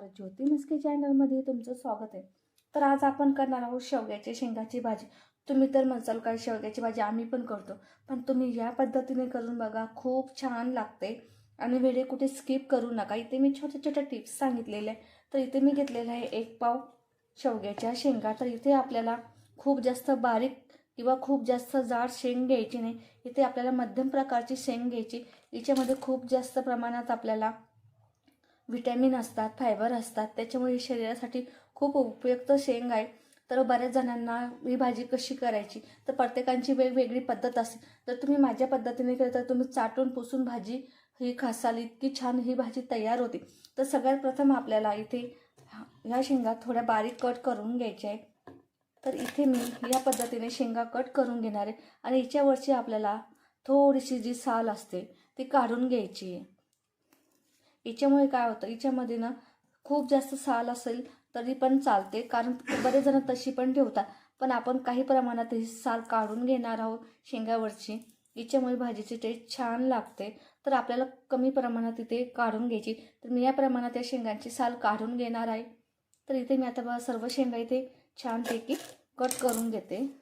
नमस्कार ज्योती मस्के चॅनलमध्ये तुमचं स्वागत आहे. तर आज आपण करणार आहोत शेवग्याची शेंगाची भाजी. तुम्ही तर म्हणसाल काय शेवग्याची भाजी आम्ही पण करतो. पण तुम्ही या पद्धतीने करून बघा खूप छान लागते. आणि वेळे कुठे स्किप करू नका. इथे मी छोट्या छोट्या टिप्स सांगितलेल्या आहे तर इथे मी घेतलेला आहे एक पाव शेवग्याच्या शेंगा. तर इथे आपल्याला खूप जास्त बारीक किंवा खूप जास्त जाड शेंग घ्यायची नाही. इथे आपल्याला मध्यम प्रकारची शेंग घ्यायची. याच्यामध्ये खूप जास्त प्रमाणात आपल्याला विटॅमिन असतात फायबर असतात त्याच्यामुळे शरीरासाठी खूप उपयुक्त शेंग आहे. तर बऱ्याच जणांना ही भाजी कशी करायची? तर प्रत्येकांची वेगवेगळी पद्धत असते. जर तुम्ही माझ्या पद्धतीने केलं तर तुम्ही चाटून पुसून भाजी ही खासाल इतकी छान ही भाजी तयार होते. तर सगळ्यात प्रथम आपल्याला इथे ह्या शेंगा थोड्या बारीक कट करून घ्यायच्या आहे तर इथे मी या पद्धतीने शेंगा कट करून घेणार आहे. आणि याच्यावरची आपल्याला थोडीशी जी साल असते ती काढून घ्यायची आहे. याच्यामुळे काय होतं? याच्यामध्ये ना खूप जास्त साल असेल तरी पण चालते. कारण बरेच जण तशी पण ठेवतात. पण आपण काही प्रमाणात ही साल काढून घेणार आहोत शेंगावरची. याच्यामुळे भाजीची टेस्ट छान लागते. तर आपल्याला कमी प्रमाणात इथे काढून घ्यायची. तर मी या प्रमाणात या शेंगांची साल काढून घेणार आहे. तर इथे मी आता सर्व शेंगा इथे छानपैकी कट करून घेते.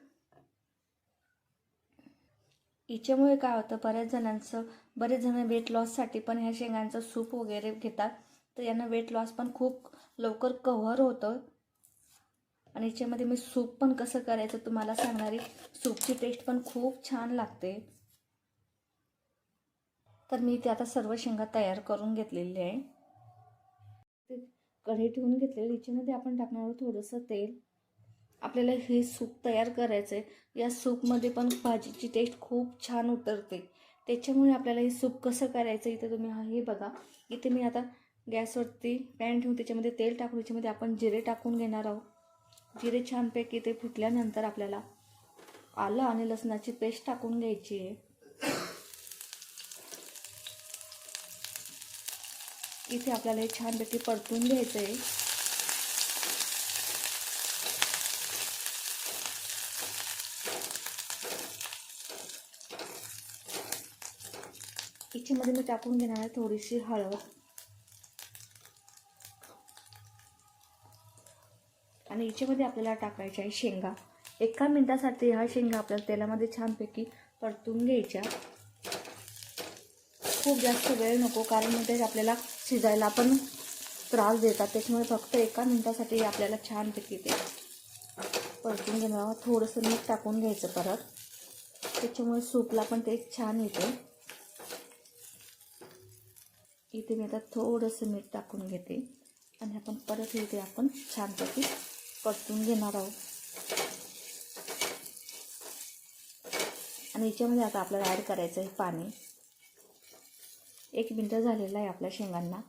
याच्यामुळे काय होतं बऱ्याच जणांचं बरेच जण वेट लॉससाठी पण ह्या शेंगांचं सूप वगैरे घेतात. तर यांना वेट लॉस पण खूप लवकर कव्हर होतं. आणि याच्यामध्ये मी सूप पण कसं करायचं तुम्हाला सांगणारी सूपची टेस्ट पण खूप छान लागते. तर मी ते आता सर्व शेंगा तयार करून घेतलेली आहे. ते कढई ठेवून घेतलेली याच्यामध्ये आपण टाकणार आहोत थोडंसं तेल. आपल्याला हे सूप तयार करायचं आहे या सूपमध्ये पण भाजीची टेस्ट खूप छान उतरते. त्याच्यामुळे आपल्याला हे सूप कसं करायचं इथे तुम्ही हे बघा. इथे मी आता गॅसवरती पॅन ठेवून त्याच्यामध्ये तेल टाकून त्याच्यामध्ये आपण जिरे टाकून घेणार आहोत. जिरे छानपैकी ते फुटल्यानंतर आपल्याला आलं आणि लसणाची पेस्ट टाकून घ्यायची आहे. इथे आपल्याला हे छानपैकी परतून घ्यायचं आहे याच्यामध्ये मी टाकून घेणार आहे थोडीशी हळद. आणि याच्यामध्ये आपल्याला टाकायच्या आहे शेंगा. एका मिनटासाठी ह्या शेंगा आपल्याला तेलामध्ये छानपैकी परतून घ्यायच्या. खूप जास्त वेळ नको कारण मग ते आपल्याला शिजायला पण त्रास देतात. त्याच्यामुळे फक्त एका मिनटासाठी आपल्याला छानपैकी ते परतून घेणार थोडंसं मीठ टाकून घ्यायचं परत. त्याच्यामुळे सूपला पण ते छान येते. इथे मी आता थोडंसं मीठ टाकून घेते आणि आपण परत इथे आपण छानपैकी परतून घेणार आहोत. आणि याच्यामध्ये आता आपल्याला ॲड करायचं आहे पाणी. एक मिनटं झालेलं आहे आपल्या शेंगांना.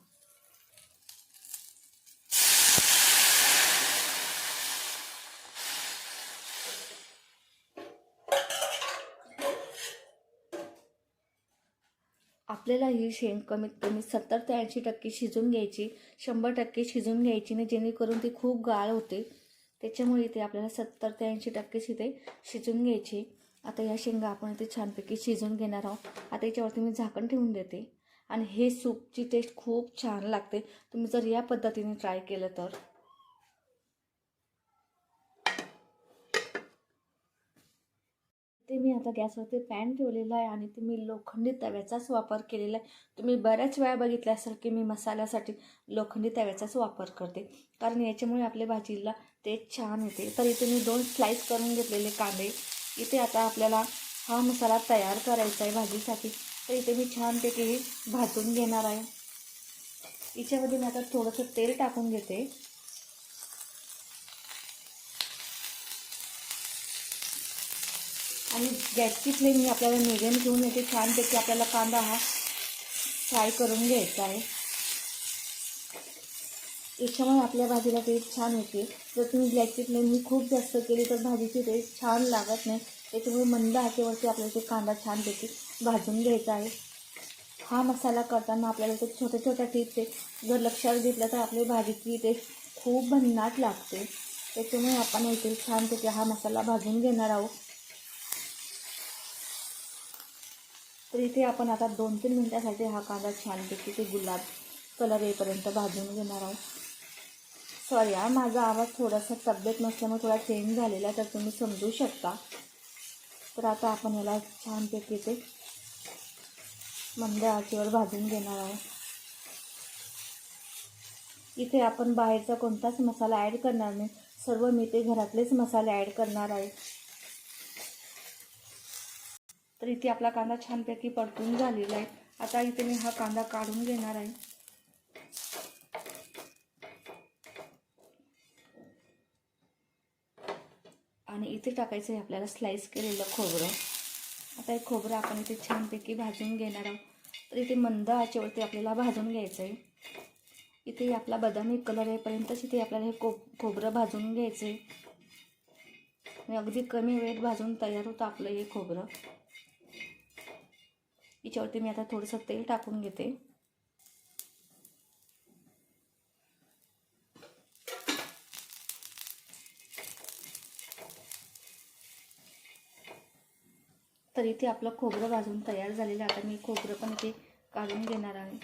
आपल्याला ही शेंग कमीत कमी सत्तर ते ऐंशी टक्के शिजून घ्यायची शंभर टक्के शिजून घ्यायची नाही जेणेकरून ती खूप गाळ होते. त्याच्यामुळे इथे आपल्याला सत्तर ते ऐंशी टक्केच इथे शिजून घ्यायची. आता या शेंगा आपण इथे छानपैकी शिजून घेणार आहोत. आता याच्यावरती मी झाकण ठेवून देते. आणि हे सूपची टेस्ट खूप छान लागते. तुम्ही जर या पद्धतीने ट्राय केलं तर. ते मी आता गॅसवरती पॅन ठेवलेला आहे आणि ते मी लोखंडी तव्याचाच वापर केलेला आहे. तुम्ही बऱ्याच वेळा बघितलं असेल की मी मसाल्यासाठी लोखंडी तव्याचाच वापर करते. कारण याच्यामुळे आपल्या भाजीला ते छान येते. तर इथे मी दोन स्लाईस करून घेतलेले कांदे. इथे आता आपल्याला हा मसाला तयार करायचा आहे भाजीसाठी. तर इथे मी छानपैकी भाजून घेणार आहे. याच्यामध्ये मी आता थोडंसं तेल टाकून घेते. आणि गॅसची फ्लेम मी आपल्याला मिडियम घेऊन येते. छानपैकी आपल्याला कांदा हा फ्राय करून घ्यायचा आहे. याच्यामुळे आपल्या भाजीला टेस्ट छान येते. जर तुम्ही गॅसची फ्लेम ही खूप जास्त केली तर भाजीची टेस्ट छान लागत नाही. त्याच्यामुळे मंद आचेवरती आपल्याला ते कांदा छानपैकी भाजून घ्यायचा आहे. हा मसाला करताना आपल्याला ते छोट्या छोट्या टिप्स आहे. जर लक्षात घेतलं तर आपली भाजीची टेस्ट खूप भन्नाट लागते. त्याच्यामुळे आपण इथे छानपैकी हा मसाला भाजून घेणार आहोत. तर इथे आपण आता दोन तीन मिनटासाठी हा कांदा छानपैकी ते गुलाब कलर येईपर्यंत भाजून घेणार आहोत. सॉरी हा माझा आवाज थोडासा तब्येत नसल्यामुळे थोडा चेंज झालेला तर तुम्ही समजू शकता. तर आता आपण याला छानपैकी ते मंद आचीवर भाजून घेणार आहोत. इथे आपण बाहेरचा कोणताच मसाला ॲड करणार नाही. सर्व मी ते घरातलेच मसाले ॲड करणार आहे. तर इथे आपला कांदा छानपैकी परतून झालेला आहे. आता इथे मी हा कांदा काढून घेणार आहे. आणि इथे टाकायचं आहे आपल्याला स्लाईस केलेलं खोबरं. आता हे खोबरं आपण इथे छानपैकी भाजून घेणार आहोत. तर इथे मंद आचेवरती आपल्याला भाजून घ्यायचं आहे. इथे आपला बदामी कलर येईपर्यंतच इथे आपल्याला हे को खोबरं भाजून घ्यायचं आहे. अगदी कमी वेळेत भाजून तयार होतं आपलं हे खोबरं. याच्यावरती मी आता थोडंसं तेल टाकून घेते. तर इथे आपलं खोबरं भाजून तयार झालेलं आहे. आता मी खोबरं पण इथे काढून घेणार आहे.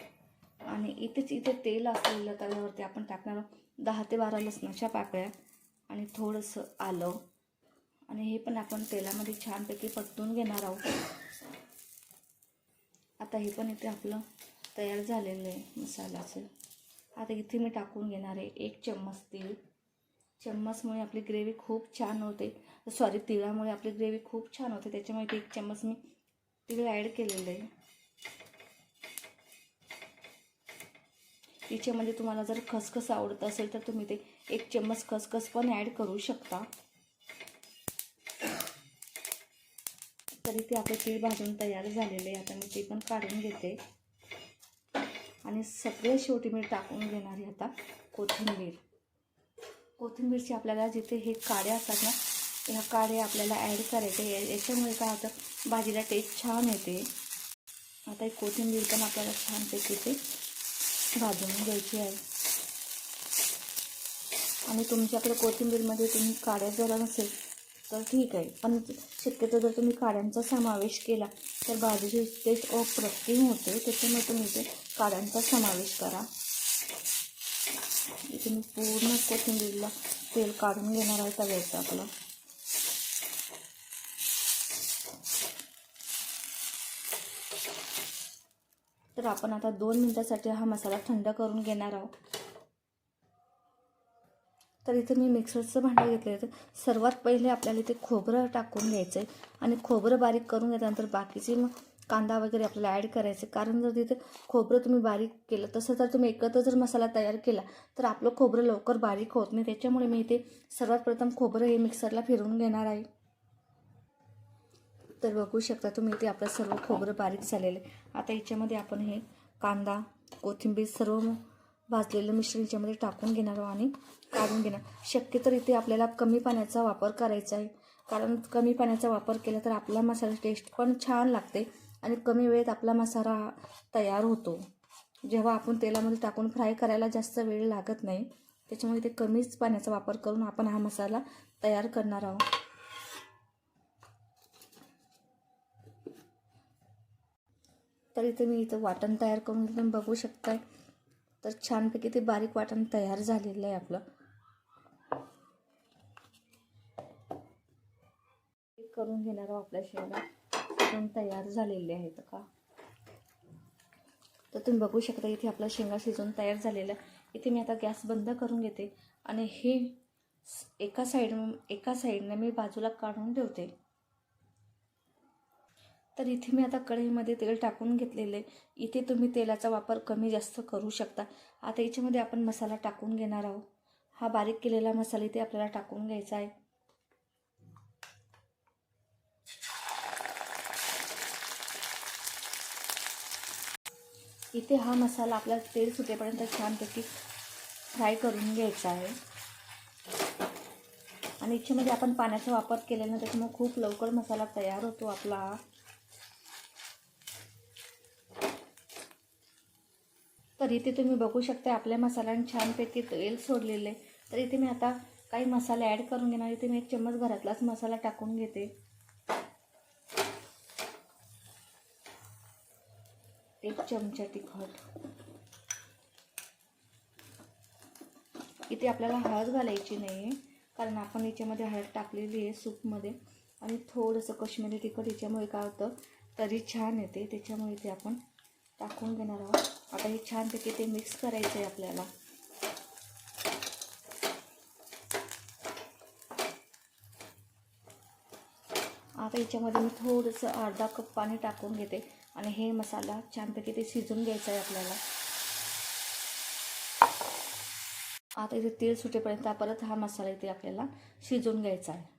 आणि इथेच इथे तेल असलेलं तव्यावरती आपण टाकणार आहोत. दहा ते बारा लसणाच्या पाकळ्या आणि थोडंसं आलं. आणि हे पण आपण तेलामध्ये छानपैकी परतून घेणार आहोत. आता हे पण इथे आपलं तयार झालेलं आहे मसाल्याचं. आता इथे मी टाकून घेणार आहे एक चम्मच तीळ. चम्मचमुळे आपली ग्रेव्ही खूप छान होते. सॉरी तिळामुळे आपली ग्रेव्ही खूप छान होते. त्याच्यामुळे इथे एक चम्मच मी तिळ ॲड केलेलं आहे. तिच्यामध्ये तुम्हाला जर खसखस आवडत असेल तर तुम्ही ते एक चम्मच खसखस पण ॲड करू शकता. तरी ते आपले तीळ भाजून तयार झालेले आहे. आता मी ते पण काढून घेते. आणि सगळे शेवटी मी टाकून घेणार आहे आता कोथिंबीर. कोथिंबीरची आपल्याला जिथे हे काड्या असतात ना ह्या काड्या आपल्याला ॲड करायचे. याच्यामुळे काय होतं भाजीला टेस्ट छान येते. आता एक कोथिंबीर पण आपल्याला छानपैकी ते भाजून घ्यायची आहे. आणि तुमच्याकडे कोथिंबीरमध्ये तुम्ही काड्या जर नसेल तर ठीक आहे. पण शक्यतो जर तुम्ही काड्यांचा समावेश केला तर भाजीची टेस्ट अप्रतिम होते त्याच्यामुळे तुम्ही ते काड्यांचा समावेश करा. इथे मी पूर्ण कोथिंबीरला तेल काढून घेणार आहे तव्याचं आपलं तर आपण आता दोन मिनटासाठी हा मसाला थंड करून घेणार आहोत. तर इथे मी मिक्सरचं भांडं घेतलं तर सर्वात पहिले आपल्याला इथे खोबरं टाकून घ्यायचं आहे आणि खोबरं बारीक करून घेतल्यानंतर बाकीचे मग कांदा वगैरे आपल्याला ॲड करायचे कारण जर तिथे खोबरं तुम्ही बारीक केलं तसं जर तुम्ही एकत्र जर मसाला तयार केला तर आपलं खोबरं लवकर बारीक होत नाही. त्याच्यामुळे मी इथे सर्वात प्रथम खोबरं हे मिक्सरला फिरवून घेणार आहे. तर बघू शकता तुम्ही इथे आपलं सर्व खोबरं बारीक झालेलं आहे. आता याच्यामध्ये आपण हे कांदा कोथिंबीर सर्व भाजलेलं मिश्रण याच्यामध्ये टाकून घेणार आणि काढून घेणार. शक्य तर इथे आपल्याला कमी पाण्याचा वापर करायचा आहे. कारण कमी पाण्याचा वापर केला तर आपला मसाला टेस्ट पण छान लागते आणि कमी वेळेत आपला मसाला तयार होतो. जेव्हा आपण तेलामध्ये टाकून फ्राय करायला जास्त वेळ लागत नाही त्याच्यामुळे ते कमीच पाण्याचा वापर करून आपण हा मसाला तयार करणार आहोत. तर इथे मी इथं वाटण तयार करून बघू शकताय. तर छानपैकी ते बारीक वाटण तयार झालेलं आहे आपलं. करून घेणार आहोत आपल्या शेंगा. पण तयार झालेले आहेत का? तर तुम्ही बघू शकता इथे आपला शेंगा शिजून तयार झालेला आहे. इथे मी आता गॅस बंद करून घेते आणि हे एका साईड एका साईडने मी बाजूला काढून ठेवते. तर इथे मी आता कढईमध्ये तेल टाकून घेतलेलं आहे. इथे तुम्ही तेलाचा वापर कमी जास्त करू शकता. आता याच्यामध्ये आपण मसाला टाकून घेणार आहोत. हा बारीक केलेला मसाला इथे आपल्याला टाकून घ्यायचा आहे. इथे हा मसाला आपल्याला तेल सुटेपर्यंत छानपैकी फ्राय करून घ्यायचा आहे. आणि याच्यामध्ये आपण पाण्याचा वापर केल्यानं त्याच्यामुळे खूप लवकर मसाला तयार होतो आपला. तर इथे तुम्ही बघू शकता आपल्या मसाल्याने छानपैकी तेल सोडलेले आहे. तर इथे मी आता काही मसाले ॲड करून घेणार इथे मी एक चम्मच घरातलाच मसाला टाकून घेते. एक चमचा तिखट. इथे आपल्याला हळद घालायची नाही आहे कारण आपण याच्यामध्ये हळद टाकलेली आहे सूपमध्ये. आणि थोडंसं कश्मीरी तिखट याच्यामुळे काय होतं तरी छान येते. त्याच्यामुळे ते आपण टाकून घेणार आहोत. आता हे छानपैकी ते मिक्स करायचं आहे आपल्याला. आता याच्यामध्ये मी थोडंसं अर्धा कप पाणी टाकून घेते आणि हे मसाला छानपैकी ते शिजून घ्यायचं आहे आपल्याला. आता इथे तेल सुटेपर्यंत परत हा मसाला इथे आपल्याला शिजून घ्यायचा आहे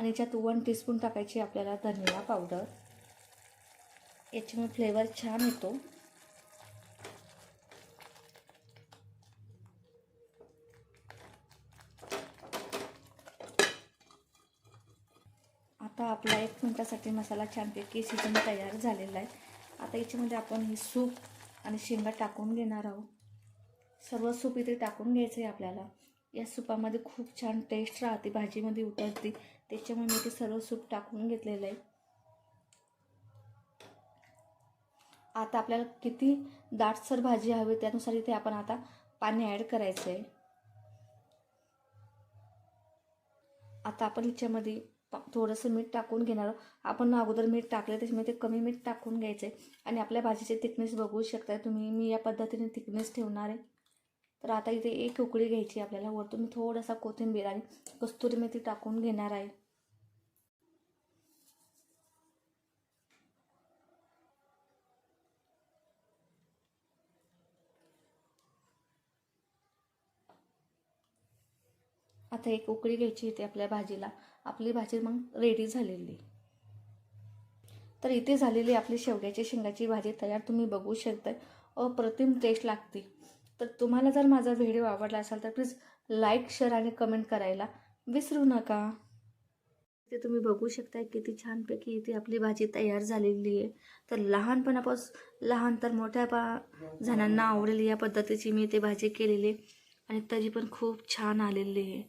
आणि याच्यात वन टीस्पून टाकायची आपल्याला धनिया पावडर. याच्यामुळे फ्लेवर छान येतो. आता आपला एक मिनटासाठी मसाला छानपैकी शिजून तयार झालेला आहे. आता याच्यामध्ये आपण हे सूप आणि शेंगा टाकून घेणार आहोत. सर्व सूप इथे टाकून घ्यायचं आहे आपल्याला. या सुपामध्ये खूप छान टेस्ट राहते भाजीमध्ये उतरते. त्याच्यामुळे मी ते सर्व सूप टाकून घेतलेलं आहे. आता आपल्याला किती दाटसर भाजी हवी त्यानुसार इथे आपण आता पाणी ॲड करायचं आहे आता आपण याच्यामध्ये थोडंसं मीठ टाकून घेणार आहोत. आपण अगोदर मीठ टाकलं त्याच्यामुळे ते कमी मीठ टाकून घ्यायचं आहे आणि आपल्या भाजीचे थिकनेस बघू शकता तुम्ही. मी या पद्धतीने थिकनेस ठेवणार आहे. तर आता इथे एक उकळी घ्यायची आपल्याला. वरतून थोडासा कोथिंबीर आणि कस्तुरी मेथी टाकून घेणार आहे. आता एक उकळी घ्यायची इथे आपल्या भाजीला. आपली भाजी मग रेडी झालेली. तर इथे झालेली आपली शेवग्याची शेंगाची भाजी तयार तुम्ही बघू शकता अप्रतिम टेस्ट लागते. तर तुम्हाला जर माझा व्हिडिओ आवडला असेल तर प्लीज लाईक शेअर आणि कमेंट करायला विसरू नका. ते तुम्ही बघू शकताय किती छानपैकी इथे आपली भाजी तयार झालेली आहे. तर लहानपणापासून लहान तर मोठ्या पा जणांना आवडेल या पद्धतीची मी ते भाजी केलेली आहे. आणि तरी पण खूप छान आलेली आहे.